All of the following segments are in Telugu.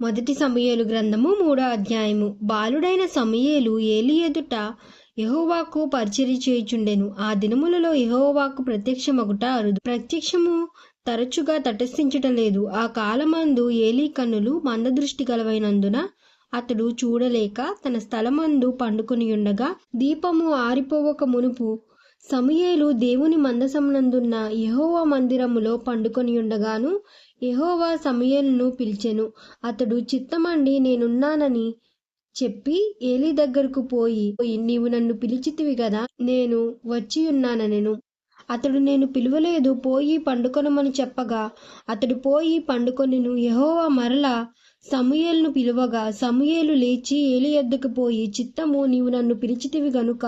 మొదటి సమయలు గ్రంథము మూడో అధ్యాయము. బాలుడైన సమయలు ఏలి ఎదుట యహోవాకు పరిచర్య చేయుచుండెను. ఆ దినములలో యహోవాకు ప్రత్యక్షమగుట అరుదు. ప్రత్యక్షము తరచుగా తటస్థించుటలేదు ఆ కాలమందు ఏలి కన్నులు మందదృష్టి గలవైనందున అతడు చూడలేక తన స్థలమందు పండుకొని ఉండగా దీపము ఆరిపోవక మునుపు సమయేలు దేవుని మందసమునందున్న యహోవా మందిరములో పండుకొని ఉండగాను యహోవా సమూయేలును పిలిచెను. అతడు చిత్తమండి నేనున్నానని చెప్పి ఏలి దగ్గరకు పోయి నీవు నన్ను పిలిచితివి కదా నేను వచ్చి ఉన్నాననెను. అతడు నేను పిలువలేదు పోయి పండుకొనమని చెప్పగా అతడు పోయి పండుకొనిను. యహోవా మరలా సమూయేలును పిలువగా సమూయేలు లేచి ఏలి ఎద్దుకు పోయి చిత్తము నీవు నన్ను పిలిచితివి గనుక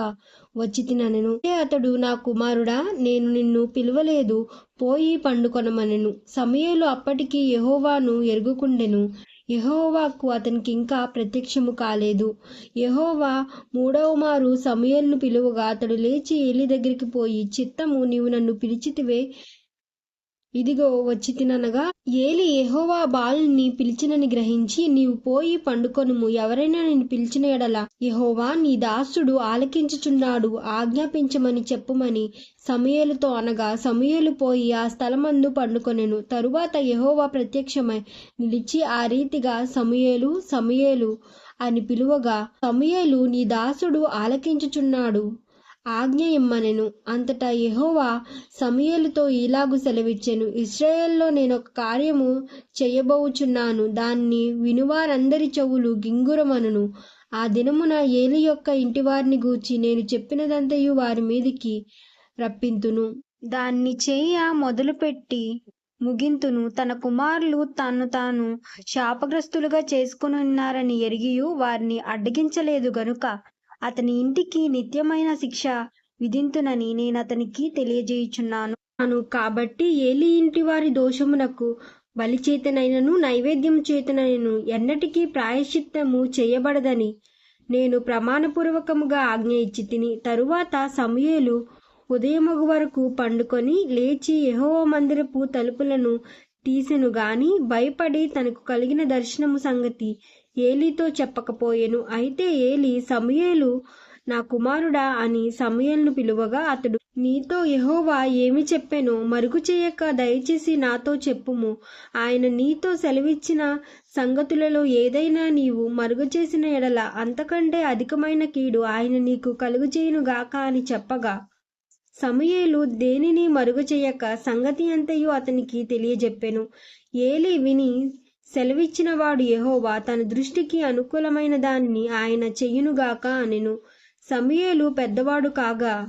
వచ్చి తినను అతడు నా కుమారుడా నేను నిన్ను పిలువలేదు పోయి పండుకొనమనెను. సమూయేలు అప్పటికి యహోవాను ఎరుగుకుండెను. యహోవాకు అతనికి ఇంకా ప్రత్యక్షము కాలేదు. యహోవా మూడవ మారు పిలువగా అతడు లేచి ఏలి దగ్గరికి పోయి చిత్తము నీవు నన్ను పిలిచితివే ఇదిగో వచ్చి తిననగా ఏలి ఎహోవా బాలుని పిలిచినని గ్రహించి నీవు పోయి పండుకొనుము ఎవరైనా నేను పిలిచిన ఎడల యహోవా నీ దాసుడు ఆలకించుచున్నాడు ఆజ్ఞాపించమని చెప్పుమని సమయలతో అనగా సమయలు పోయి ఆ స్థలమందు పండుకొనెను. తరువాత ఎహోవా ప్రత్యక్షమై నిలిచి ఆ రీతిగా సమయలు సమయలు అని పిలువగా సమయలు నీ దాసుడు ఆలకించుచున్నాడు. ఆజ్ఞ ఇమ్మనెను. అంతటా యెహోవా సమయలతో ఇలాగు సెలవిచ్చెను. ఇస్రాయేల్లో నేను ఒక కార్యము చేయబోచున్నాను. దాన్ని వినువారందరి చెవులు గింగురమనును. ఆ దినమున ఏలి యొక్క ఇంటివారిని గూర్చి నేను చెప్పినదంతయు వారి మీదికి రప్పింతును. దాన్ని చేయ మొదలుపెట్టి ముగింతును. తన కుమారులు తను తాను శాపగ్రస్తులుగా చేసుకుని ఉన్నారని ఎరిగియు వారిని అడ్డగించలేదు గనుక అతని ఇంటికి నిత్యమైన శిక్ష విధింతునని నేను అతనికి తెలియజేయుచున్నాను. కాబట్టి ఏలి ఇంటి వారి దోషమునకు బలి చేతనైనను నైవేద్యం చేతనైనను ఎన్నటికీ ప్రాయశ్చిత్తము చేయబడదని నేను ప్రమాణపూర్వకముగా ఆజ్ఞ ఇచ్చి తిని తరువాత సమయలు ఉదయమగు వరకు పండుకొని లేచి యెహోవా మందిరపు తలుపులను తీసెను గాని భయపడి తనకు కలిగిన దర్శనము సంగతి ఏలీతో చెప్పకపోయెను. అయితే ఏలి సమూయేలు నా కుమారుడా అని సమూయేలును పిలువగా అతడు నీతో యహోవా ఏమి చెప్పానో? మరుగు చేయక దయచేసి నాతో చెప్పుము. ఆయన నీతో సెలవిచ్చిన సంగతులలో ఏదైనా నీవు మరుగు చేసిన ఎడల అంతకంటే అధికమైన కీడు ఆయన నీకు కలుగు గాక అని చెప్పగా సమయేలు దేనిని మరుగు సంగతి అంతయు అతనికి తెలియజెప్పెను. ఏలి విని సెలవిచ్చినవాడు యెహోవా తన దృష్టికి అనుకూలమైన దానిని ఆయన చెయ్యునుగాక అనెను. సమయేలు పెద్దవాడు కాగా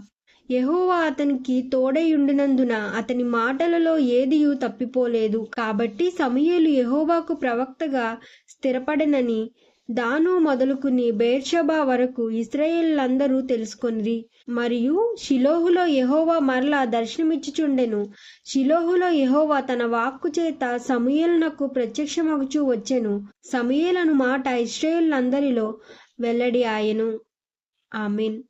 యహోవా అతనికి తోడైయుండినందున అతని మాటలలో ఏదియూ తప్పిపోలేదు. కాబట్టి సమయలు యహోవాకు ప్రవక్తగా స్థిరపడనని దాను మొదలుకుని బేర్షబా వరకు ఇస్రాయేళ్ళందరూ తెలుసుకొనిరి. మరియు షిలోహులో యహోవా మరలా దర్శనమిచ్చుచుండెను. షిలోహులో యహోవా తన వాక్కు చేత సమూయేలునకు ప్రత్యక్షమగుచూ వచ్చెను. సమూయేలను మాట ఇస్రాయేళ్ళందరిలో వెల్లడి ఆయను. ఆమెన్.